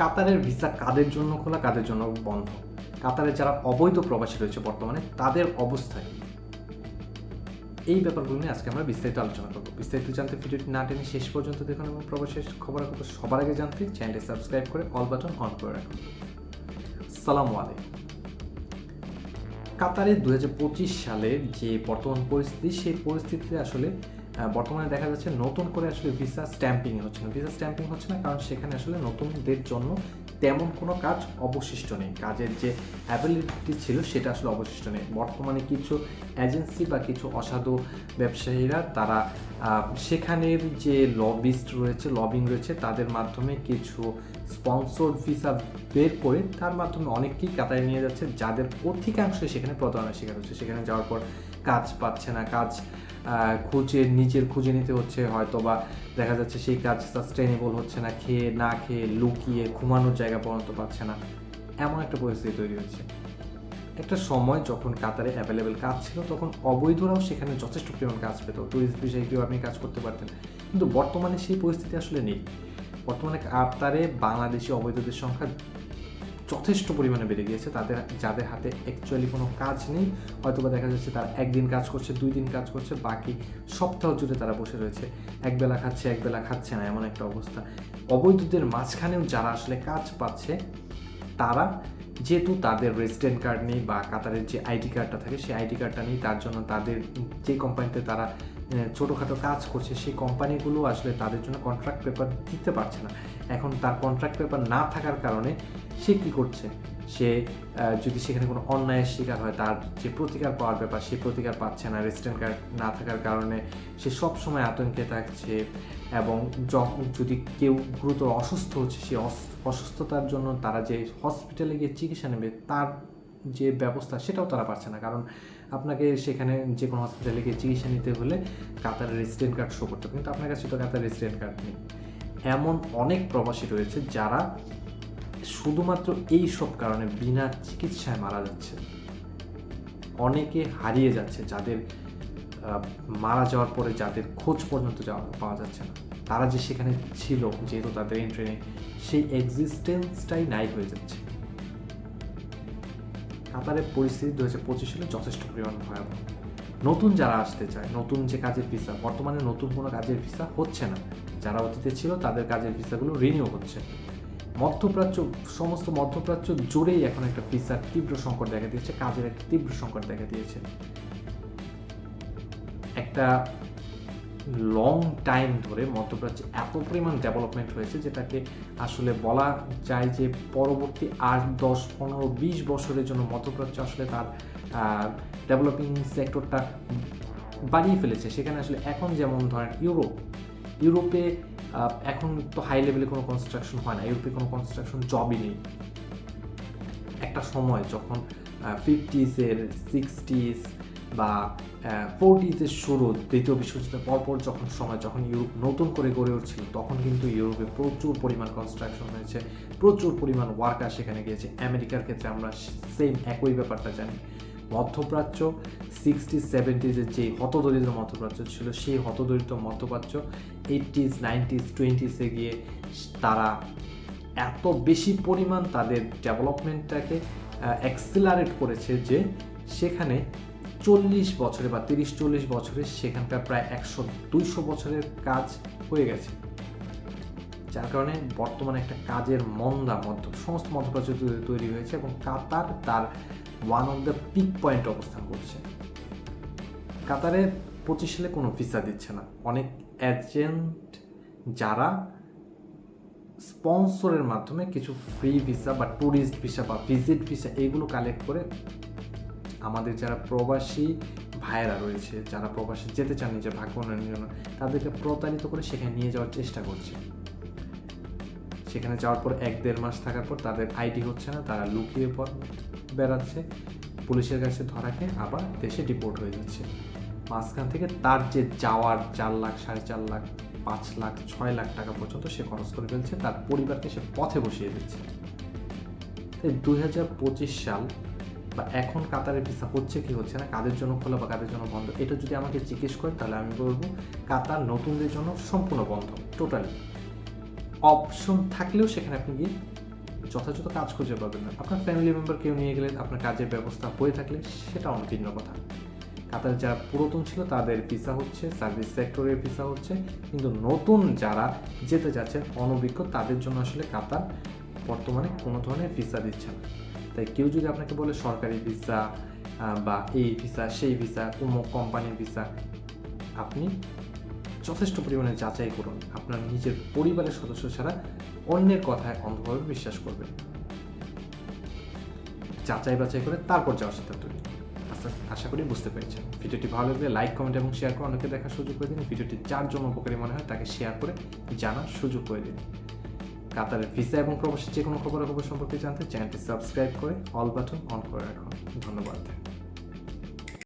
কাতারের ভিসা কাদের জন্য খোলা, কাদের জন্য বন্ধ? কাতারে যারা অবৈধ প্রবাসী রয়েছে বর্তমানে, তাদের অবস্থা এই ব্যাপারগুলো নিয়ে আজকে আমরা বিস্তারিত আলোচনা করব। বিস্তারিত জানতে ভিডিওটি না টেনে শেষ পর্যন্ত দেখুন এবং প্রবাসের খবরাখবর সবার আগে জানতে চ্যানেলটি সাবস্ক্রাইব করে অল বাটন অন করে রাখুন। সালামু আলাইকুম। কাতারে দু সালের যে বর্তমান পরিস্থিতি, সেই পরিস্থিতিতে আসলে বর্তমানে দেখা যাচ্ছে নতুন করে আসলে ভিসা স্ট্যাম্পিং হচ্ছে না। ভিসা স্ট্যাম্পিং হচ্ছে না কারণ সেখানে আসলে নতুনদের জন্য তেমন কোনো কাজ অবশিষ্ট নেই। কাজের যে অ্যাবিলিটি ছিল সেটা আসলে অবশিষ্ট নেই। বর্তমানে কিছু এজেন্সি বা কিছু অসাধু ব্যবসায়ীরা তারা সেখানের যে লবিস্ট রয়েছে লবিং রয়েছে, তাদের মাধ্যমে কিছু স্পন্সর ভিসা বের করে তার মাধ্যমে অনেককেই কাতারে নিয়ে যাচ্ছে, যাদের অধিকাংশই সেখানে প্রতারণার শিকার হচ্ছে। সেখানে যাওয়ার পর কাজ পাচ্ছে না। কাজ খুঁজে, নিজের খুঁজে নিতে হচ্ছে হয়তো বা দেখা যাচ্ছে সেই কাজ সাস্টেনেবল হচ্ছে না, খেয়ে না খেয়ে, লুকিয়ে, ঘুমানোর জায়গা পর্যন্ত পাচ্ছে না। এমন একটা পরিস্থিতি তৈরি হচ্ছে। একটা সময় যখন কাতারে অ্যাভেলেবেল কাজ ছিল, তখন অবৈধরাও সেখানে যথেষ্ট পরিমাণ কাজ পেত। টুরিস্ট বিষয়ে কেউ আপনি কাজ করতে পারতেন। কিন্তু বর্তমানে সেই পরিস্থিতি আসলে নেই। বর্তমানে কাতারে বাংলাদেশি অবৈধদের সংখ্যা যথেষ্ট পরিমাণে বেড়ে গিয়েছে। তাদের, যাদের হাতে অ্যাকচুয়ালি কোনো কাজ নেই হয়তো বা দেখা যাচ্ছে তারা একদিন কাজ করছে, দুই দিন কাজ করছে, বাকি সপ্তাহ জুড়ে তারা বসে রয়েছে। একবেলা খাচ্ছে একবেলা খাচ্ছে না, এমন একটা অবস্থা। অবৈধদের মাঝখানেও যারা আসলে কাজ পাচ্ছে, তারা যেহেতু তাদের রেসিডেন্ট কার্ড নেই বা কাতারের যে আইডি কার্ডটা থাকে, সেই আইডি কার্ডটা নেই, তার জন্য তাদের, যে কোম্পানিতে তারা ছোটোখাটো কাজ করছে, সেই কোম্পানিগুলো আসলে তাদের জন্য কন্ট্রাক্ট পেপার দিতে পারছে না। এখন তার কন্ট্রাক্ট পেপার না থাকার কারণে সে কি করছে? সে যদি সেখানে কোনো অন্যায়ের শিকার হয়, তার যে প্রতিকার পাওয়ার ব্যাপার, সে প্রতিকার পাচ্ছে না। রেসিডেন্ট কার্ড না থাকার কারণে সে সব সময় আতঙ্কে থাকছে এবং যখন যদি কেউ গুরুতর অসুস্থ হচ্ছে, সে অস- অসুস্থতার জন্য তারা যে হসপিটালে গিয়ে চিকিৎসা নেবে, তার যে ব্যবস্থা, সেটাও তারা পাচ্ছে না। কারণ আপনাকে সেখানে যে কোনো হসপিটালে গিয়ে চিকিৎসা নিতে হলে কাতার রেসিডেন্ট কার্ড শো করতে হবে। কিন্তু আপনার কাছে তো কাতার রেসিডেন্ট কার্ড নেই। এমন অনেক প্রবাসী রয়েছে যারা শুধুমাত্র এই সব কারণে বিনা চিকিৎসায় মারা যাচ্ছে। অনেকে হারিয়ে যাচ্ছে যাদের মারা যাওয়ার পরে যাদের খোঁজ পর্যন্ত যাওয়া, পাওয়া যাচ্ছে না। তারা যে সেখানে ছিল, যেহেতু তাদের এন্ট্রেনে সেই এক্সিস্টেন্সটাই নাই হয়ে যাচ্ছে। কাতারের পরিস্থিতি দু হাজার পঁচিশ সালে যথেষ্ট পরিমাণ ভয়াবহ। নতুন যারা আসতে চায়, নতুন যে কাজের ভিসা বর্তমানে নতুন কোনো কাজের ভিসা হচ্ছে না। যারা অতীতে ছিল, তাদের কাজের ভিসাগুলো রিনিউ হচ্ছে। মধ্যপ্রাচ্য, সমস্ত মধ্যপ্রাচ্য জুড়েই এখন একটা ভিসার তীব্র সংকট দেখা দিয়েছে, কাজের একটা তীব্র সংকট দেখা দিয়েছে। একটা লং টাইম ধরে মধ্যপ্রাচ্যে এত পরিমাণ ডেভেলপমেন্ট হয়েছে যেটাকে আসলে বলা যায় যে পরবর্তী আট, দশ, পনেরো, বিশ বছরের জন্য মধ্যপ্রাচ্য আসলে তার ডেভেলপিং সেক্টরটা বাড়িয়ে ফেলেছে। সেখানে আসলে এখন যেমন ধরেন ইউরোপ, ইউরোপে এখন তো হাই লেভেলে কোনো কনস্ট্রাকশন হয় না। ইউরোপে কোনো কনস্ট্রাকশন জবই নেই। একটা সময় যখন ফিফটিসের সিক্সটিস বা ফোরটিসের শুরু, দ্বিতীয় বিশ্বযুদ্ধের পরপর যখন সময়, যখন ইউরোপ নতুন করে গড়ে উঠছিল, তখন কিন্তু ইউরোপে প্রচুর পরিমাণ কনস্ট্রাকশন হয়েছে, প্রচুর পরিমাণ ওয়ার্কার সেখানে গিয়েছে। আমেরিকার ক্ষেত্রে আমরা সেম একই ব্যাপারটা জানি। মধ্যপ্রাচ্য সিক্সটি সেভেন্টিজের যে হতদরিদ্র মধ্যপ্রাচ্য ছিল, সেই হতদরিদ্র মধ্যপ্রাচ্য এইটিস নাইনটিজ টোয়েন্টিসে গিয়ে তারা এত বেশি পরিমাণ তাদের ডেভেলপমেন্টটাকে অ্যাক্সিলারেট করেছে যে সেখানে চল্লিশ বছরে বা তিরিশ চল্লিশ বছরে সেখানকার প্রায় একশো দুইশো বছরের কাজ হয়ে গেছে। যার কারণে বর্তমানে একটা কাজের মন্দা মধ্য, সমস্ত মধ্যপ্রাচ্য তৈরি হয়েছে এবং কাতার তার one of the peak point অবস্থান করছে। কাতারে পঁচিশ সালে কোনো ভিসা দিচ্ছে না। অনেক এজেন্ট যারা স্পন্সরের মাধ্যমে কিছু ফ্রি ভিসা বা ট্যুরিস্ট ভিসা বা ভিজিট ভিসা এগুলো কালেক্ট করে আমাদের যারা প্রবাসী ভাইয়েরা রয়েছে, যারা প্রবাসী যেতে চান নিজের ভাগ্য উন্নয়নের জন্য, তাদেরকে প্রতারিত করে সেখানে নিয়ে যাওয়ার চেষ্টা করছে। সেখানে যাওয়ার পর এক দেড় মাস থাকার পর তাদের আইডি হচ্ছে না, তারা লুকিয়ে বেড়াচ্ছে। পুলিশের কাছে ধরা খেয়ে আবার দেশে ডিপোর্ট হয়ে যাচ্ছে। মাঝখান থেকে তার যে যাওয়ার চার লাখ, সাড়ে চার লাখ, পাঁচ লাখ, ছয় লাখ টাকা পর্যন্ত সে খরচ করে ফেলছে, তার পরিবারকে সে পথে বসিয়ে দিচ্ছে। দুই হাজার পঁচিশ সাল বা এখন কাতারের ভিসা হচ্ছে কি হচ্ছে না, কাদের জন্য খোলা বা কাদের জন্য বন্ধ, এটা যদি আমাকে জিজ্ঞেস করে, তাহলে আমি বলব কাতার নতুনদের জন্য সম্পূর্ণ বন্ধ টোটালি অপশন থাকলেও সেখানে আপনি গিয়ে যথাযথ কাজ খুঁজে পাবেন না। আপনার ফ্যামিলি মেম্বার কেউ নিয়ে গেলে আপনার কাজের ব্যবস্থা হয়ে থাকলে সেটা অন্য ভিন্ন কথা। কাতার যারা পুরাতন ছিল তাদের ভিসা হচ্ছে সার্ভিস সেক্টরের ভিসা হচ্ছে, কিন্তু নতুন যারা যেতে যাচ্ছেন, অনভিজ্ঞ, তাদের জন্য আসলে কাতার বর্তমানে কোনো ধরনের ভিসা দিচ্ছে না। তাই কেউ যদি আপনাকে বলে সরকারি ভিসা বা এই ভিসা সেই ভিসা অমুক কোম্পানির ভিসা আপনি যথেষ্ট পরিমাণে যাচাই করুন। আপনার নিজের পরিবারের সদস্য ছাড়া অন্যের কথায় অন্ধভাবে বিশ্বাস করবেন। যাচাই বাছাই করে তারপর যাওয়ার সিদ্ধান্ত নিন। আশা- আশা করি বুঝতে পেরেছেন। ভিডিওটি ভালো লাগলে লাইক, কমেন্ট এবং শেয়ার করে অনেকে দেখার সুযোগ করে দিন। ভিডিওটি যার জন্য উপকারী মনে হয় তাকে শেয়ার করে জানার সুযোগ করে দিন। কাতারের ভিসা এবং প্রবাসী যে কোনো খবরাখবর সম্পর্কে জানতে চ্যানেলটি সাবস্ক্রাইব করে অল বাটন অন করে রাখুন। ধন্যবাদ।